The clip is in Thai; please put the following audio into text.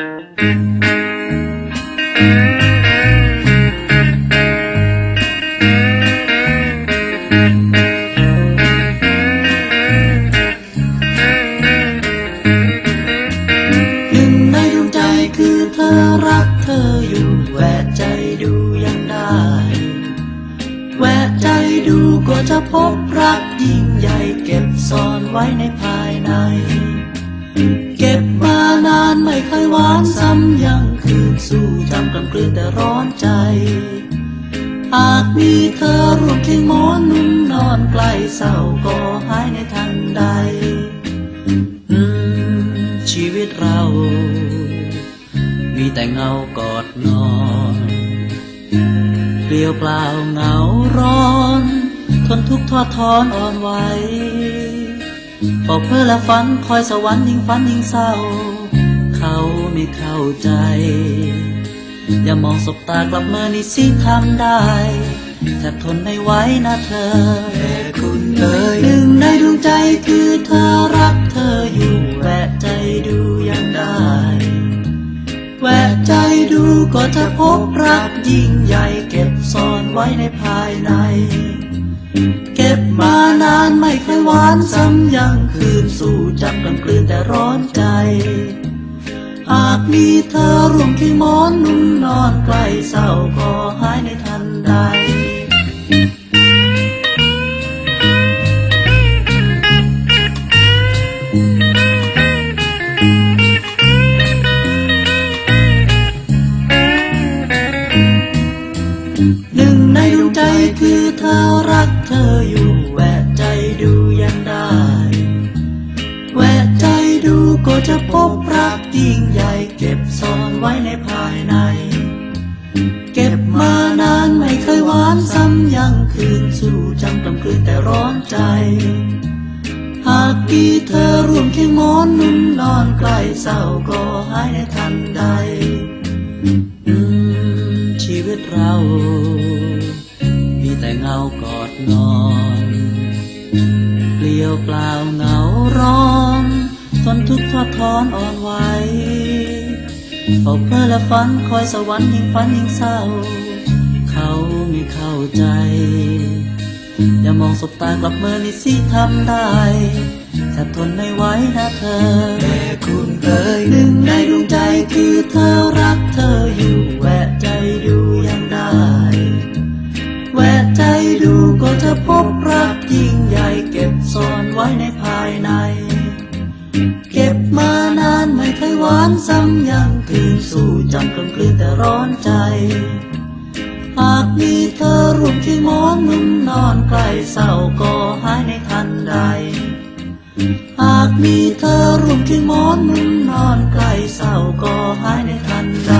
หนึ่งในดวงใจคือเธอรักเธออยู่แหวกใจดูยังได้ แหวกใจดูก็จะพบรักยิ่งใหญ่เก็บซ่อนไว้ในภายในานไม่เคยหวานซ้ำยังคืนสู่จำกำกลืนแต่ร้อนใจ หากมีเธอร่วมเคียงหมอนนุ่มนอนใกล้เศร้าก็หายในทันใดอืมชีวิตเรา มีแต่เงากอดนอนเปลี่ยวเปล่าเหงาร้อนทนทุกข์ทอดทอนอ่อนไหวเฝ้าเพื่อและฝันคอยสวรรค์ยิ่งฝันยิ่งเศร้า เขาไม่เข้าใจ อย่ามองสบตากลับมานี่สิทำได้แทบทนไม่ไหวนะเธอแต่คุณเอ่ยหนึ่งในดวงใจคือเธอรักเธออยู่แวะใจดูยังได้ แวะใจดูก็จะพบรักยิ่งใหญ่เก็บซ่อนไว้ในภายใน เก็บมานานไม่เคยหวานซ้ำยังคืนสู่จำกำกลืนแต่ร้อนใจ มีเธอร่วมเคียงมอนนุ่มนอนใกล้เศร้าก็หายในทันใดหนึ่งในดวงใจคือเธอรักเธออยู่แหวกใจดูยังได้แหวกใจดูก็จะพบรักยิ่งใหญ่ ว้ในภายใน เก็บมานานไม่เคยหวานซ้ำยังคืนสู่จำกำคืนแต่ร้อนใจ หากมีเธอร่วมเคียงหมอนนุ่มนอนใกล้เศร้าก็หายในทันใดชีวิตเรา มีแต่เงากอดนอนเปลี่ยวเปล่าเหงาร้อนทนทุกข์ทอดทอนอ่อนไหว เฝ้าเพื่อและฝันคอยสวรรค์ยิ่งฝันยิ่งเศร้า เขาไม่เข้าใจ อย่ามองสบตากลับเมื่อนี่สิทำได้แทบทนไม่ไหวนะเธอแต่คุณเอ่ยหนึ่งในดวงใจคือเธอรักเธออยู่แหวะใจดูยังได้แหวะใจดูก็จะพบรักยิ่งใหญ่เก็บซ่อนไว้ในภายในานซ้ำยังคืนสู่จำกลมกลืนแต่ร้อนใจ หากมีเธอร่วมเคียงหมอนนุ่มนอนใกล้เศร้าก็หายในทันใด หากมีเธอร่วมเคียงหมอนนุ่มนอนใกล้เศร้าก็หายในทันใด